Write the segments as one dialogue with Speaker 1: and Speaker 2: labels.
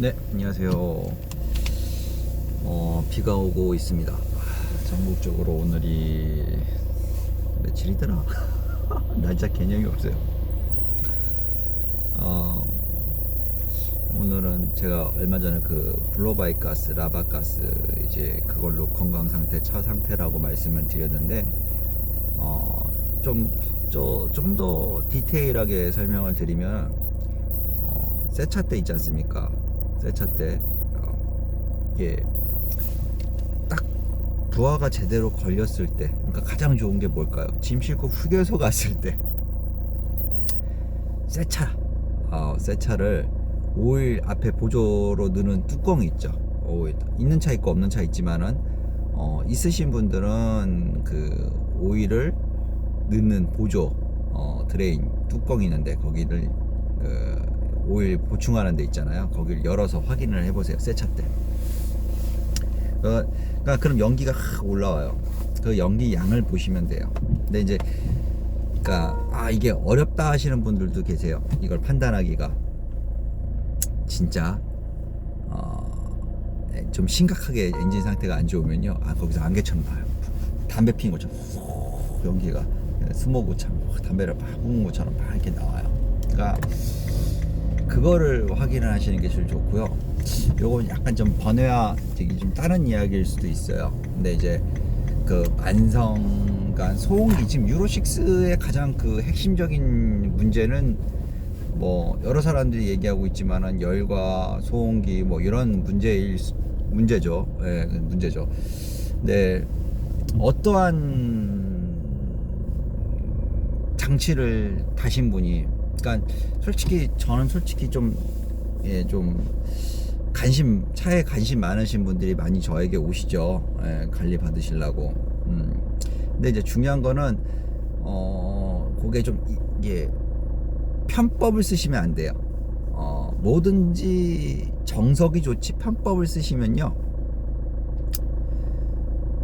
Speaker 1: 네, 안녕하세요. 어, 비가 오고 있습니다. 아, 전국적으로 오늘이 며칠이더라? 날짜 개념이 없어요. 어, 오늘은 제가 얼마 전에 그 블로바이 가스, 라바 가스 이제 그걸로 건강 상태, 차 상태라고 말씀을 드렸는데 어, 좀, 좀더 디테일하게 설명을 드리면 어, 새차 때 있지 않습니까? 새차 때 어, 이게 딱 부하가 제대로 걸렸을 때, 그러니까 가장 좋은 게 뭘까요? 짐 싣고 휴게소 갔을 때, 새 차, 어, 새 차를 오일 앞에 보조로 넣는 뚜껑이 있죠. 오일 있는 차 있고 없는 차 있지만은 어, 있으신 분들은 그 오일을 넣는 보조 어, 드레인 뚜껑이 있는데 거기를 그 오일 보충하는 데 있잖아요. 거기를 열어서 확인을 해보세요. 새차 때. 그, 그러니까 그럼 연기가 확 올라와요. 그 연기 양을 보시면 돼요. 근데 이제 그러니까 아 이게 어렵다 하시는 분들도 계세요. 이걸 판단하기가 진짜 어, 좀 심각하게 엔진 상태가 안 좋으면요. 아 거기서 안개처럼 나요. 담배 피는 것처럼 후 연기가 스모그처럼 확 담배를 팍 뿜은 것처럼 막 이렇게 나와요. 그러니까 그거를 확인을 하시는 게 제일 좋고요. 요건 약간 좀 번외와 되게 좀 다른 이야기일 수도 있어요. 근데 이제 그 만성, 그러니까 소음기 지금 유로 6의 가장 그 핵심적인 문제는 뭐 여러 사람들이 얘기하고 있지만은 열과 소음기 뭐 이런 문제일 수- 문제죠. 예, 그 문제죠. 근데 어떠한 장치를 다신 분이 그러니까 솔직히 저는 솔직히 좀 예, 좀 관심 차에 관심 많으신 분들이 많이 저에게 오시죠. 예, 관리 받으시려고. 음. 근데 이제 중요한 거는 어, 그게 좀 이- 이게 편법을 쓰시면 안 돼요. 어, 뭐든지 정석이 좋지 편법을 쓰시면요.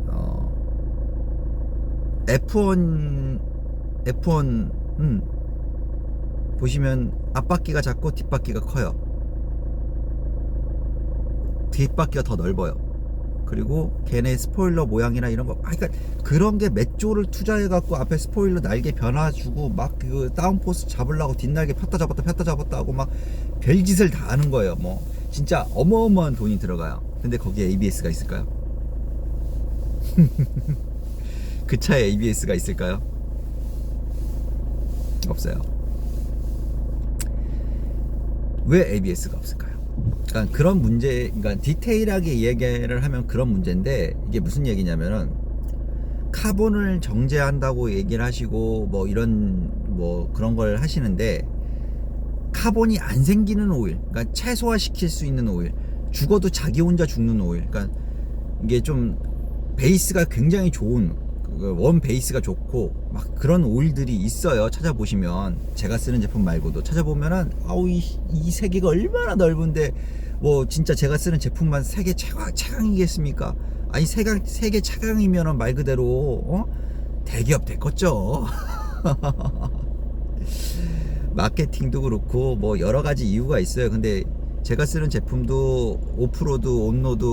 Speaker 1: 어, F1 F1은 보시면 앞바퀴가 작고 뒷바퀴가 커요. 뒷바퀴가 더 넓어요. 그리고 걔네 스포일러 모양이나 이런 거, 아, 그러니까 그런 게 몇 조를 투자해갖고 앞에 스포일러 날개 변화 주고 막 그 다운포스 잡으려고 뒷날개 폈다 잡았다 폈다 잡았다 하고 막 별짓을 다 하는 거예요. 뭐 진짜 어마어마한 돈이 들어가요. 근데 거기에 ABS가 있을까요? 그 차에 ABS가 있을까요? 없어요. 왜 ABS가 없을까요? 그러니까 그런 문제, 그러니까 디테일하게 얘기를 하면 그런 문제인데 이게 무슨 얘기냐면은 카본을 정제한다고 얘기를 하시고 뭐 이런 뭐 그런 걸 하시는데 카본이 안 생기는 오일, 그러니까 최소화시킬 수 있는 오일, 죽어도 자기 혼자 죽는 오일, 그러니까 이게 좀 베이스가 굉장히 좋은 그 원 베이스가 좋고 막 그런 오일들이 있어요. 찾아보시면 제가 쓰는 제품 말고도 찾아보면은 아우 이, 이 세계가 얼마나 넓은데 뭐 진짜 제가 쓰는 제품만 세계 최강 최강이겠습니까? 아니 세강 세계 최강이면은 말 그대로 어? 대기업 됐겠죠. 마케팅도 그렇고 뭐 여러 가지 이유가 있어요. 근데 제가 쓰는 제품도 오프로드, 온로드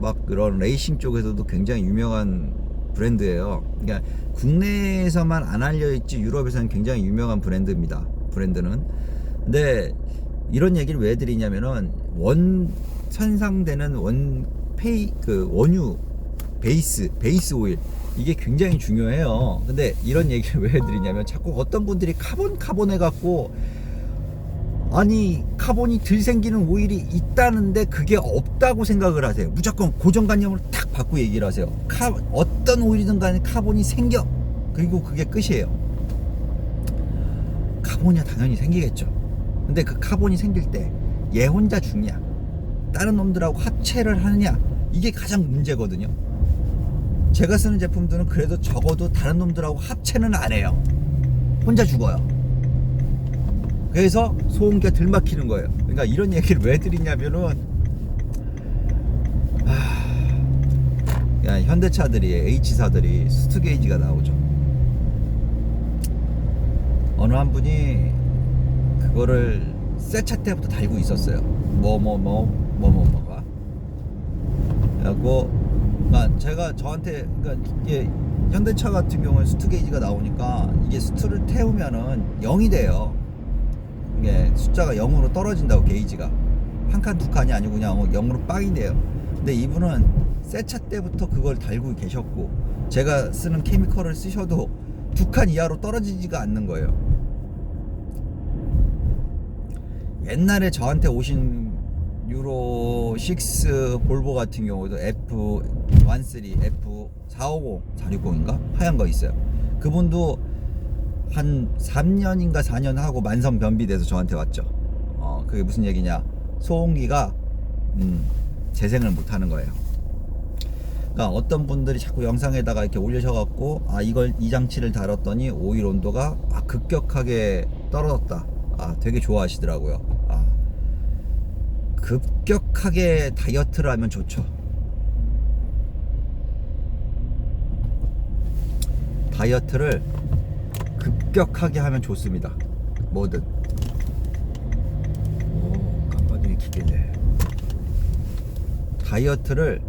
Speaker 1: 막 그런 레이싱 쪽에서도 굉장히 유명한 브랜드예요. 그러니까 국내에서만 안 알려 있지 유럽에서는 굉장히 유명한 브랜드입니다. 브랜드는. 근데 이런 얘기를 왜 드리냐면은 원 선상되는 원 페이 그 원유 베이스 베이스 오일 이게 굉장히 중요해요. 근데 이런 얘기를 왜 드리냐면 자꾸 어떤 분들이 카본 카본 해갖고 아니 카본이 들 생기는 오일이 있다는데 그게 없다고 생각을 하세요. 무조건 고정관념을 탁 받고 얘기를 하세요. 카, 어떤 오일이든 간에 카본이 생겨. 그리고 그게 끝이에요. 카본이야 당연히 생기겠죠. 근데 그 카본이 생길 때 얘 혼자 죽냐? 다른 놈들하고 합체를 하느냐? 이게 가장 문제거든요. 제가 쓰는 제품들은 그래도 적어도 다른 놈들하고 합체는 안 해요. 혼자 죽어요. 그래서 소음기가 들 막히는 거예요. 그러니까 이런 얘기를 왜 드리냐면은 하... 야, 현대차들이 H사들이 수트 게이지가 나오죠. 어느 한 분이 그거를 세차 때부터 달고 있었어요. 뭐 뭐 뭐 뭐 뭐 뭐가. 그래갖고 그러니까 제가 저한테 그러니까 이게 현대차 같은 경우에 수트 게이지가 나오니까 이게 수트를 태우면은 0이 돼요. 이게 숫자가 0으로 떨어진다고 게이지가 한 칸 두 칸이 아니고 그냥 0으로 빵이 돼요. 근데 이분은 새 차 때부터 그걸 달고 계셨고 제가 쓰는 케미컬을 쓰셔도 두 칸 이하로 떨어지지가 않는 거예요. 옛날에 저한테 오신 유로 6 볼보 같은 경우도 F13, F450, 460인가 하얀 거 있어요. 그분도 한 3년인가 4년 하고 만성 변비돼서 저한테 왔죠. 어, 그게 무슨 얘기냐? 소음기가 음, 재생을 못 하는 거예요. 그러니까 어떤 분들이 자꾸 영상에다가 이렇게 올리셔갖고 아 이걸 이 장치를 달았더니 오일 온도가 아, 급격하게 떨어졌다. 아 되게 좋아하시더라고요. 아 급격하게 다이어트를 하면 좋죠. 다이어트를 급격하게 하면 좋습니다. 뭐든. 오, 깜빡이 기계네. 다이어트를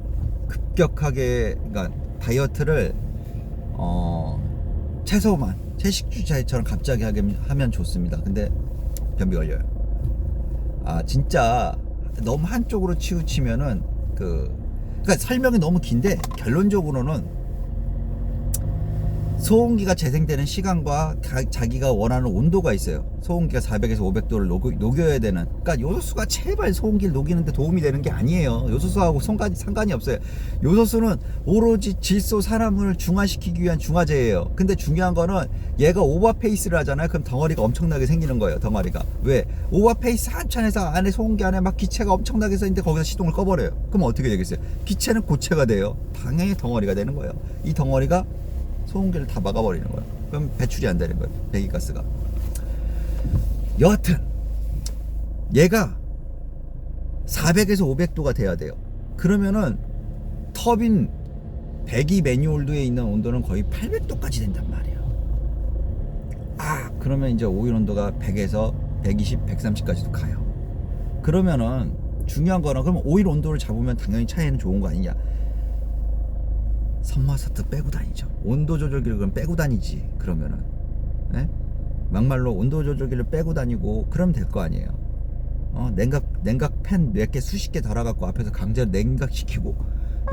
Speaker 1: 급격하게, 그러니까 다이어트를 어 채소만 채식주의처럼 갑자기 하게 하면 좋습니다. 근데 변비 걸려요. 아 진짜 너무 한쪽으로 치우치면은 그 그러니까 설명이 너무 긴데 결론적으로는 소음기가 재생되는 시간과 가- 자기가 원하는 온도가 있어요. 소음기가 400에서 500도를 녹여, 야 되는. 그러니까 요소수가 제발 소음기를 녹이는데 도움이 되는 게 아니에요. 요소수하고 상관이, 상관이 없어요. 요소수는 오로지 질소 산화물을 중화시키기 위한 중화제예요. 근데 중요한 거는 얘가 오버페이스를 하잖아요. 그럼 덩어리가 엄청나게 생기는 거예요. 덩어리가. 왜? 오버페이스 한참 해서 안에 소음기 안에 막 기체가 엄청나게 써 있는데 거기서 시동을 꺼버려요. 그럼 어떻게 되겠어요? 기체는 고체가 돼요. 당연히 덩어리가 되는 거예요. 이 덩어리가 소음기를 다 막아버리는 거예요. 그럼 배출이 안 되는 거예요. 배기가스가. 여하튼 얘가 400에서 500도가 돼야 돼요. 그러면은 터빈 배기 매뉴얼도에 있는 온도는 거의 800도까지 된단 말이에요. 아, 그러면 이제 오일 온도가 100에서 120, 130까지도 가요. 그러면은 중요한 거는 그럼 오일 온도를 잡으면 당연히 차에는 좋은 거 아니냐? 선마스터 빼고 다니죠. 온도 조절기를 그럼 빼고 다니지. 그러면은 예? 막말로 온도 조절기를 빼고 다니고 그러면 될거 아니에요. 어, 냉각 냉각 팬 몇 개 수십 개 달아갖고 앞에서 강제로 냉각 시키고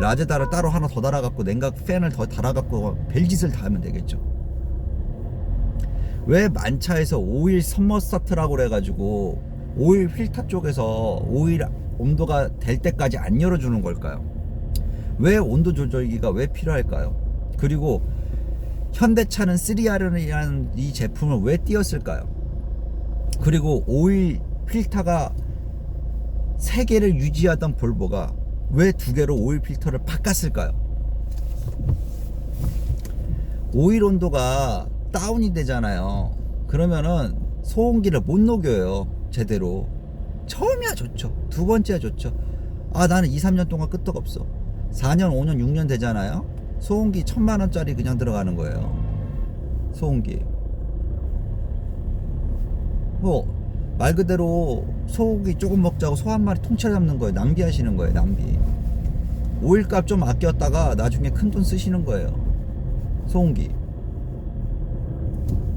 Speaker 1: 라제다를 따로 하나 더 달아갖고 냉각 팬을 더 달아갖고 벨짓을 다 하면 되겠죠. 왜 만차에서 오일 선머 스타트라고 그래가지고 오일 필터 쪽에서 오일 온도가 될 때까지 안 열어주는 걸까요? 왜 온도 조절기가 왜 필요할까요? 그리고 현대차는 3R이라는 이 제품을 왜 띄었을까요? 그리고 오일 필터가 3개를 유지하던 볼보가 왜 두 개로 오일 필터를 바꿨을까요? 오일 온도가 다운이 되잖아요. 그러면은 소음기를 못 녹여요. 제대로. 처음이야 좋죠. 두 번째야 좋죠. 아, 나는 2, 3년 동안 끄떡없어. 4년, 5년, 6년 되잖아요. 소음기 천만 원짜리 그냥 들어가는 거예요. 소음기. 뭐 말 그대로 소고기 조금 먹자고 소 한 마리 통째로 잡는 거예요. 낭비하시는 거예요. 낭비. 오일값 좀 아꼈다가 나중에 큰 돈 쓰시는 거예요. 소음기.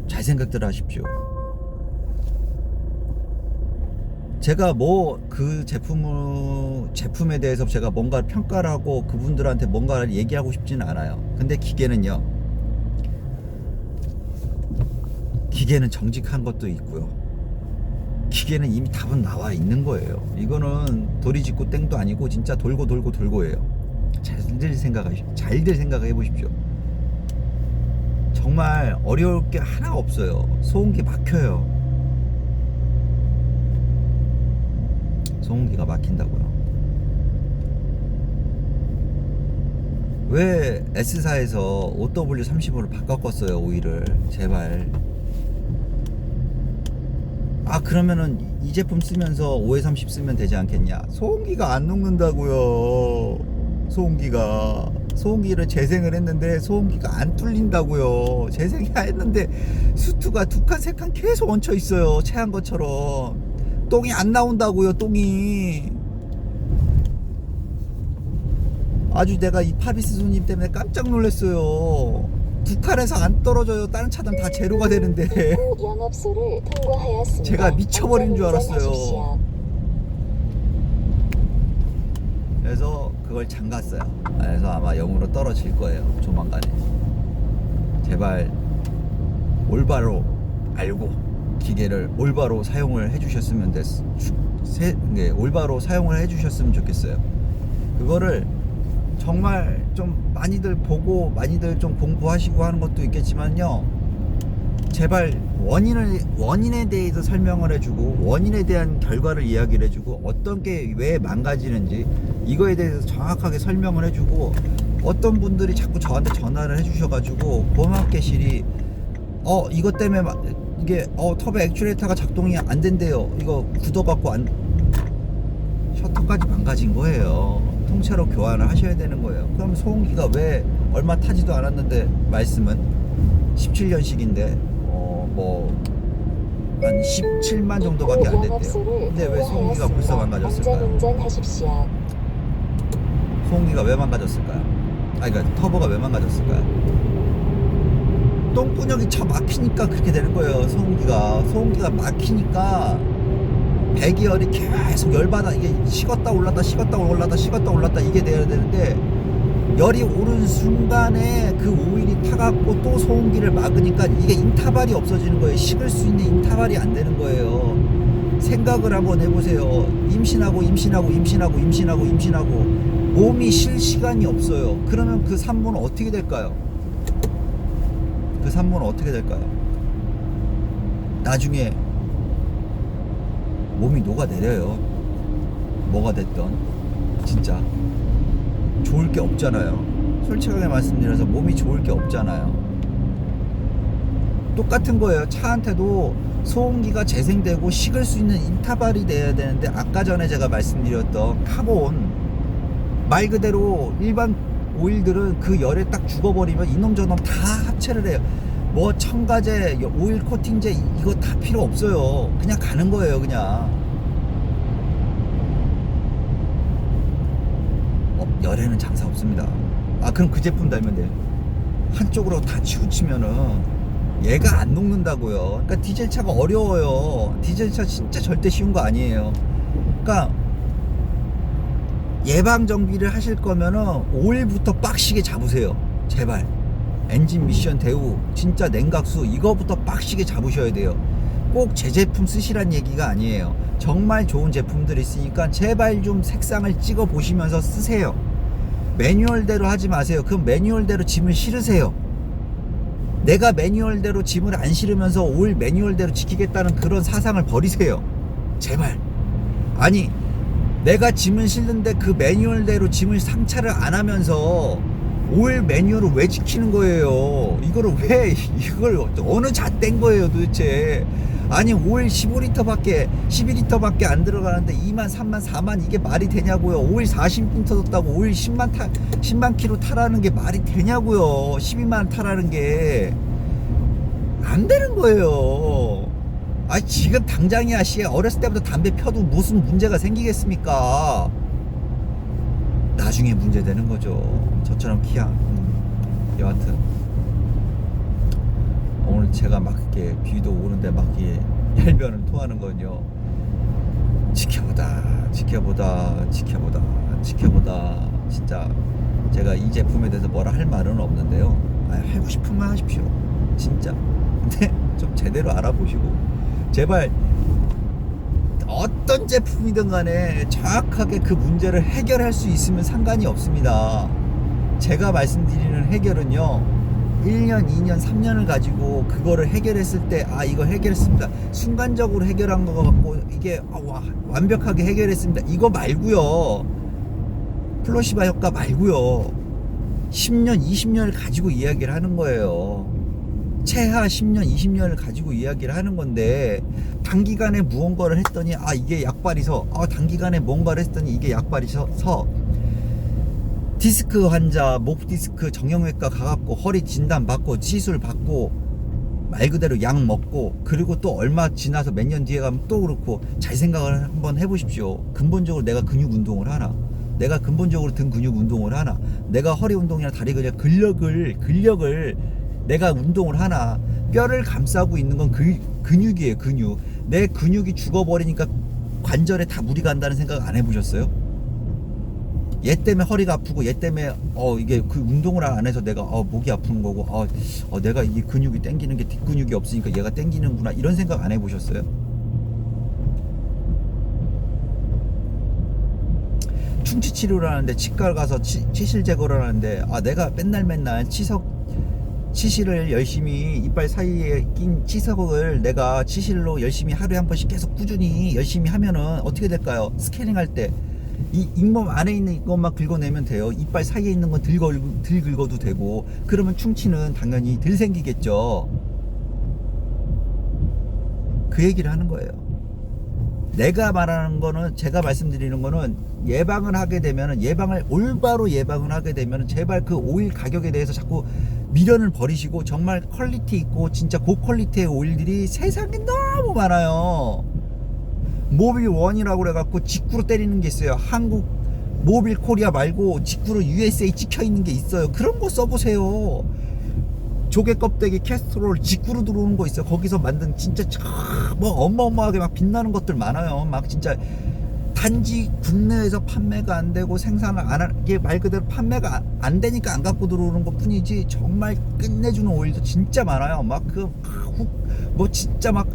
Speaker 1: 잘 생각들 하십시오. 제가 뭐 그 제품을 제품에 대해서 제가 뭔가 평가를 하고 그분들한테 뭔가를 얘기하고 싶지는 않아요. 근데 기계는요. 기계는 정직한 것도 있고요. 기계는 이미 답은 나와 있는 거예요. 이거는 돌이 짓고 땡도 아니고 진짜 돌고 돌고 돌고예요. 잘들 생각하시, 잘들 생각해 보십시오. 정말 어려울 게 하나 없어요. 소음기 막혀요. 소음기가 막힌다고요. 왜 S사에서 OW30으로 바꿨어요 오일을? 제발. 아 그러면은 이 제품 쓰면서 5에30 쓰면 되지 않겠냐? 소음기가 안 녹는다고요. 소음기가. 소음기를 재생을 했는데 소음기가 안 뚫린다고요. 재생해야 했는데 수트가 두 칸 세 칸 계속 얹혀 있어요 체한 것처럼 똥이 안 나온다고요 똥이. 아주 내가 이 파비스 손님 때문에 깜짝 놀랐어요. 두 칸에서 안 떨어져요. 다른 차들은 다 제로가 되는데.
Speaker 2: 후 영업소를 통과하였습니다.
Speaker 1: 제가 미쳐버린 줄 알았어요. 그래서 그걸 잠갔어요. 그래서 아마 영으로 떨어질 거예요 조만간에. 제발 올바로 알고 기계를 올바로 사용을 해주셨으면 됐, 주- 세, 네, 올바로 사용을 해주셨으면 좋겠어요. 그거를 정말 좀 많이들 보고 많이들 좀 공부하시고 하는 것도 있겠지만요. 제발 원인을 원인에 대해서 설명을 해주고 원인에 대한 결과를 이야기를 해주고 어떤 게 왜 망가지는지 이거에 대해서 정확하게 설명을 해주고 어떤 분들이 자꾸 저한테 전화를 해주셔가지고 고맙게 실이 어 이것 때문에 마- 이게 어 터보 액츄레이터가 작동이 안 된대요 이거 굳어갖고 안 셔터까지 망가진 거예요 통째로 교환을 하셔야 되는 거예요 그럼 소음기가 왜 얼마 타지도 않았는데 말씀은 17년식인데 어뭐 한 17만 정도밖에
Speaker 2: 안후
Speaker 1: 됐대요 근데 왜 소음기가 벌써. 망가졌을까요? 소음기가 왜 망가졌을까요? 아니 그러니까 터보가 왜 망가졌을까요? 똥구녕이 쳐 막히니까 그렇게 되는 거예요 소음기가. 소음기가 막히니까 배기열이 계속 열받아. 이게 식었다 올랐다 식었다 올랐다 식었다 올랐다 이게 돼야 되는데 열이 오른 순간에 그 오일이 타갖고 또 소음기를 막으니까 이게 인타발이 없어지는 거예요. 식을 수 있는 인타발이 안 되는 거예요. 생각을 한번 해보세요. 임신하고 임신하고 임신하고 임신하고 임신하고 몸이 쉴 시간이 없어요. 그러면 그 산모는 어떻게 될까요? 그 산모는 어떻게 될까요? 나중에 몸이 녹아내려요. 뭐가 됐던 진짜 좋을 게 없잖아요. 솔직하게 말씀드려서 몸이 좋을 게 없잖아요. 똑같은 거예요. 차한테도 소음기가 재생되고 식을 수 있는 인타발이 돼야 되는데 아까 전에 제가 말씀드렸던 카본 말 그대로 일반 오일들은 그 열에 딱 죽어버리면 이놈 저놈 다 합체를 해요. 뭐 첨가제, 오일 코팅제 이- 이거 다 필요 없어요. 그냥 가는 거예요, 그냥. 어, 열에는 장사 없습니다. 아 그럼 그 제품 달면 돼요. 한쪽으로 다 치우치면은 얘가 안 녹는다고요. 그러니까 디젤 차가 어려워요. 디젤 차 진짜 절대 쉬운 거 아니에요. 그러니까 예방 정비를 하실 거면은 오일부터 빡시게 잡으세요. 제발. 엔진 미션 대우 진짜 냉각수 이거부터 빡시게 잡으셔야 돼요. 꼭 제 제품 쓰시란 얘기가 아니에요. 정말 좋은 제품들이 있으니까 제발 좀 색상을 찍어 보시면서 쓰세요. 매뉴얼대로 하지 마세요. 그럼 매뉴얼대로 짐을 실으세요. 내가 매뉴얼대로 짐을 안 실으면서 오일 매뉴얼대로 지키겠다는 그런 사상을 버리세요. 제발. 아니, 내가 짐을 실는데 그 매뉴얼대로 짐을 상차를 안 하면서 오일 매뉴얼을 왜 지키는 거예요? 이거를 왜 이걸 어느 잣된 거예요 도대체? 아니 오일 15리터밖에 12리터밖에 안 들어가는데 2만 3만 4만 이게 말이 되냐고요? 오일 40리터 떴다고 오일 10만 타 10만 킬로 타라는 게 말이 되냐고요? 12만 타라는 게 안 되는 거예요. 아 지금 당장이야 씨 어렸을 때부터 담배 펴도 무슨 문제가 생기겠습니까? 나중에 문제 되는 거죠. 저처럼 키야. 음, 여하튼 오늘 제가 막 이렇게 비도 오는데 막 이렇게 얄변을 토하는 건요. 지켜보다, 지켜보다, 지켜보다, 지켜보다. 진짜 제가 이 제품에 대해서 뭐라 할 말은 없는데요. 아, 하고 싶으면 하십시오. 진짜. 근데 좀 제대로 알아보시고 제발 어떤 제품이든 간에 정확하게 그 문제를 해결할 수 있으면 상관이 없습니다. 제가 말씀드리는 해결은요. 1년, 2년, 3년을 가지고 그거를 해결했을 때, 아, 이거 해결했습니다. 순간적으로 해결한 거 같고, 이게 아, 와, 완벽하게 해결했습니다. 이거 말고요 플러시바 효과 말고요 10년, 20년을 가지고 이야기를 하는 거예요. 최하 10년, 20년을 가지고 이야기를 하는 건데 단기간에 무언가를 했더니 아 이게 약발이서 아 단기간에 뭔가를 했더니 이게 약발이서 서 디스크 환자 목 디스크 정형외과 가갖고 허리 진단 받고 시술 받고 말 그대로 약 먹고 그리고 또 얼마 지나서 몇 년 뒤에 가면 또 그렇고 잘 생각을 한번 해보십시오. 근본적으로 내가 근육 운동을 하나, 내가 근본적으로 등 근육 운동을 하나, 내가 허리 운동이나 다리 근육 근력을 근력을 내가 운동을 하나, 뼈를 감싸고 있는 건 그, 근육이에요 근육. 내 근육이 죽어버리니까 관절에 다 무리 간다는 생각 안 해보셨어요? 얘 때문에 허리가 아프고 얘 때문에 어 이게 그 운동을 안 해서 내가 어 목이 아픈 거고 어, 어 내가 이 근육이 땡기는 게 뒷근육이 없으니까 얘가 땡기는구나 이런 생각 안 해보셨어요? 충치 치료를 하는데 치과 가서 치, 치실 제거를 하는데 아 내가 맨날 맨날 치석 치실을 열심히 이빨 사이에 낀 치석을 내가 치실로 열심히 하루에 한 번씩 계속 꾸준히 열심히 하면은 어떻게 될까요? 스캐닝 할 때 이 잇몸 안에 있는 이것만 긁어내면 돼요. 이빨 사이에 있는 건 들, 걸, 들 긁어도 되고 그러면 충치는 당연히 덜 생기겠죠. 그 얘기를 하는 거예요. 내가 말하는 거는 제가 말씀드리는 거는 예방을 하게 되면은 예방을 올바로 예방을 하게 되면은 제발 그 오일 가격에 대해서 자꾸 미련을 버리시고 정말 퀄리티 있고 진짜 고퀄리티의 오일들이 세상에 너무 많아요. 모빌 원이라고 그래갖고 직구로 때리는 게 있어요. 한국 모빌 코리아 말고 직구로 USA 찍혀 있는 게 있어요. 그런 거 써보세요. 조개 껍데기 캐스트롤 직구로 들어오는 거 있어요. 거기서 만든 진짜 참뭐 어마어마하게 막 빛나는 것들 많아요. 막 진짜 단지 국내에서 판매가 안 되고 생산을 안 하게 말 그대로 판매가 안- 안 되니까 안 갖고 들어오는 것 뿐이지 정말 끝내주는 오일도 진짜 많아요. 막 그 뭐 진짜 막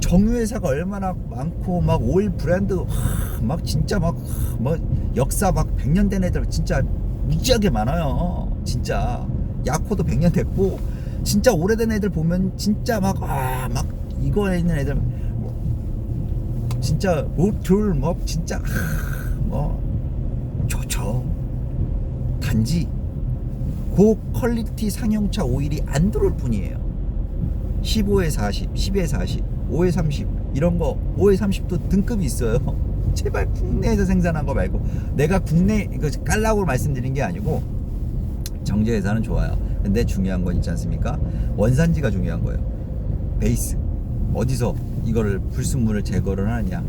Speaker 1: 정유회사가 얼마나 많고 막 오일 브랜드 와, 막 진짜 막 뭐 역사 막 100년 된 애들 진짜 무지하게 많아요. 진짜 야코도 100년 됐고 진짜 오래된 애들 보면 진짜 막 아막 이거에 있는 애들 뭐 진짜 로툴 뭐 진짜 아, 뭐 좋죠. 단지 고 퀄리티 상용차 오일이 안 들어올 뿐이에요. 15에 40, 10에 40, 5에 30 이런 거 5에 30도 등급이 있어요. 제발 국내에서 생산한 거 말고 내가 국내 이거 깔라고 말씀드린 게 아니고 정제회사는 좋아요. 근데 중요한 건 있지 않습니까? 원산지가 중요한 거예요. 베이스 어디서 이거를 불순물을 제거를 하느냐.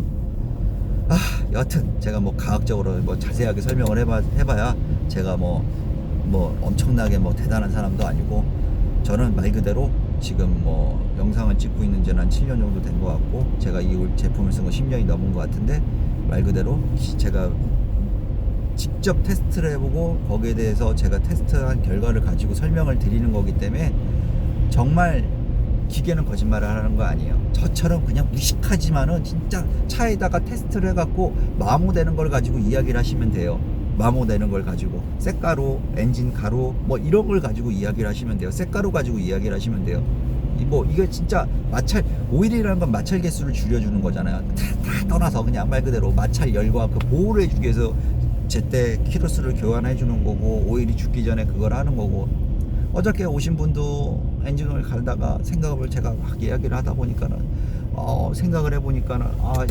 Speaker 1: 아 여하튼 제가 뭐 과학적으로 뭐 자세하게 설명을 해봐 해봐야 제가 뭐 뭐 엄청나게 뭐 대단한 사람도 아니고 저는 말 그대로 지금 뭐 영상을 찍고 있는 지는 한 7년 정도 된 것 같고 제가 이 제품을 쓴 거 10년이 넘은 것 같은데 말 그대로 제가 직접 테스트를 해보고 거기에 대해서 제가 테스트한 결과를 가지고 설명을 드리는 거기 때문에 정말 기계는 거짓말을 하는 거 아니에요. 저처럼 그냥 무식하지만은 진짜 차에다가 테스트를 해갖고 마모되는 걸 가지고 이야기를 하시면 돼요. 마모되는 걸 가지고 쇳가루, 엔진 가루 뭐 이런 걸 가지고 이야기를 하시면 돼요. 쇳가루 가지고 이야기를 하시면 돼요. 이뭐 이게 진짜 마찰 오일이라는 건 마찰 개수를 줄여주는 거잖아요. 다, 다 떠나서 그냥 말 그대로 마찰 열과 그 보호를 해주기 위해서 제때 키로수를 교환해 주는 거고 오일이 죽기 전에 그걸 하는 거고 어저께 오신 분도 엔진오일 갈다가 생각을 제가 막 이야기를 하다 보니까는 어 생각을 해보니까는 아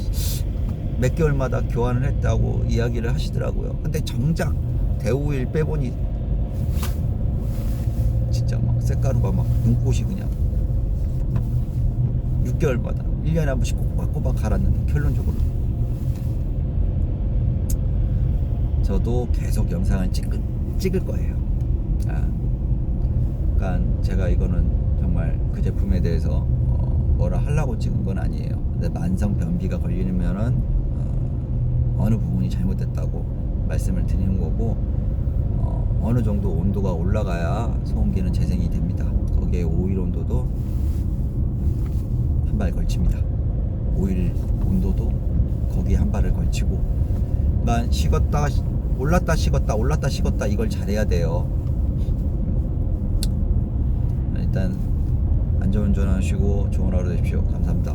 Speaker 1: 몇 개월마다 교환을 했다고 이야기를 하시더라고요. 근데 정작 대오일 빼보니 진짜 막 색가루가 막 눈꽃이 그냥 6개월마다 1년에 한 번씩 꼬박꼬박 갈았는데 결론적으로 저도 계속 영상을 찍을, 찍을 거예요. 아, 그러니까 제가 이거는 정말 그 제품에 대해서 어, 뭐라 하려고 찍은 건 아니에요. 근데 만성 변비가 걸리면은 어, 어느 부분이 잘못됐다고 말씀을 드리는 거고 어, 어느 정도 온도가 올라가야 소음기는 재생이 됩니다. 거기에 오일 온도도 한 발 걸칩니다. 오일 온도도 거기에 한 발을 걸치고 그러니까 식었다 올랐다 식었다 올랐다 식었다 이걸 잘해야 돼요. 일단 안전운전 하시고 좋은 하루 되십시오. 감사합니다.